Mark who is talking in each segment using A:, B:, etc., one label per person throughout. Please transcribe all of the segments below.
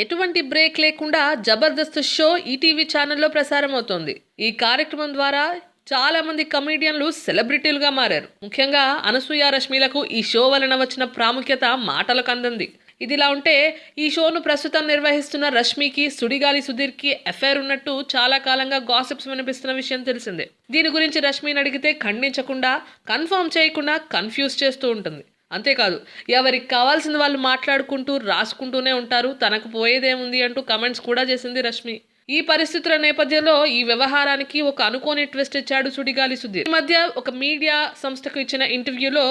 A: ఎటువంటి బ్రేక్ లేకుండా Jabardasth show ETV ఛానల్లో ప్రసారం అవుతోంది ఈ కార్యక్రమం ద్వారా చాలా మంది కమీడియన్లు సెలబ్రిటీలుగా మారారు. ముఖ్యంగా అనసూయ రష్మిలకు ఈ షో వలన వచ్చిన ప్రాముఖ్యత మాటలకు అందంది. ఇదిలా ఉంటే ఈ షోను ప్రస్తుతం నిర్వహిస్తున్న రష్మికి సుడిగాలి సుధీర్కి ఎఫైర్ ఉన్నట్టు చాలా కాలంగా గాసిప్స్ వినిపిస్తున్న విషయం తెలిసిందే. దీని గురించి రష్మిని అడిగితే ఖండించకుండా కన్ఫర్మ్ చేయకుండా కన్ఫ్యూజ్ చేస్తూ ఉంటుంది. అంతేకాదు ఎవరికి కావాల్సింది వాళ్ళు మాట్లాడుకుంటూ రాసుకుంటూనే ఉంటారు తనకు పోయేదేముంది అంటూ కమెంట్స్ కూడా చేసింది రష్మి. ఈ పరిస్థితుల నేపథ్యంలో ఈ వ్యవహారానికి ఒక అనుకోని ట్విస్ట్ ఇచ్చాడు సుడిగాలి సుధీర్. ఈ మధ్య ఒక మీడియా సంస్థకు ఇచ్చిన ఇంటర్వ్యూలో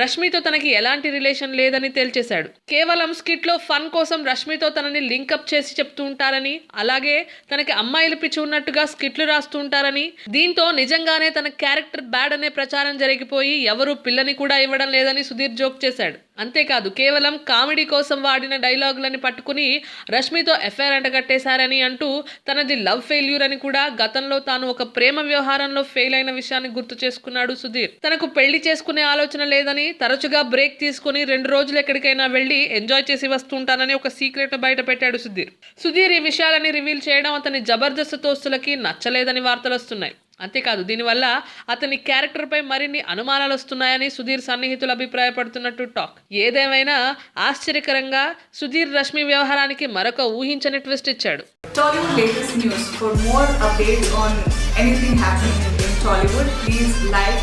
A: రష్మితో తనకి ఎలాంటి రిలేషన్ లేదని తేల్చేశాడు. కేవలం స్కిట్లో ఫన్ కోసం రష్మితో తనని లింకప్ చేసి చెప్తూ ఉంటారని అలాగే తనకి అమ్మాయిలు పిచ్చి ఉన్నట్టుగా స్కిట్లు రాస్తూ ఉంటారని దీంతో నిజంగానే తన క్యారెక్టర్ బ్యాడ్ అనే ప్రచారం జరిగిపోయి ఎవరు పిల్లని కూడా ఇవ్వడం లేదని సుధీర్ జోక్ చేశాడు. అంతేకాదు కేవలం కామెడీ కోసం వాడిన డైలాగులని పట్టుకుని రష్మితో ఎఫ్ఐఆర్ అంటగట్టేశారని అంటూ తనది లవ్ ఫెయిల్యూర్ అని కూడా గతంలో తాను ఒక ప్రేమ వ్యవహారంలో ఫెయిల్ అయిన విషయాన్ని గుర్తు చేసుకున్నాడు సుధీర్. తనకు పెళ్ళి చేసుకునే ఆలోచన లేదని తరచుగా బ్రేక్ తీసుకుని రెండు రోజులు ఎక్కడికైనా వెళ్ళి ఎంజాయ్ చేసి వస్తుంటానని ఒక సీక్రెట్ బయట పెట్టాడు సుధీర్. సుధీర్ ఈ విషయాలని రివీల్ చేయడం అతని జబర్దస్త్ తోస్తులకి నచ్చలేదని వార్తలు వస్తున్నాయి. అంతేకాదు దీనివల్ల అతని క్యారెక్టర్పై మరిన్ని అనుమానాలు వస్తున్నాయని సుధీర్ సన్నిహితులు అభిప్రాయపడుతున్నట్టు టాక్. ఏదేమైనా ఆశ్చర్యకరంగా సుధీర్ రశ్మి వ్యవహారానికి మరొక ఊహించని ట్విస్ట్ ఇచ్చాడు.
B: Tollywood latest news for more updates on anything happening in Tollywood please like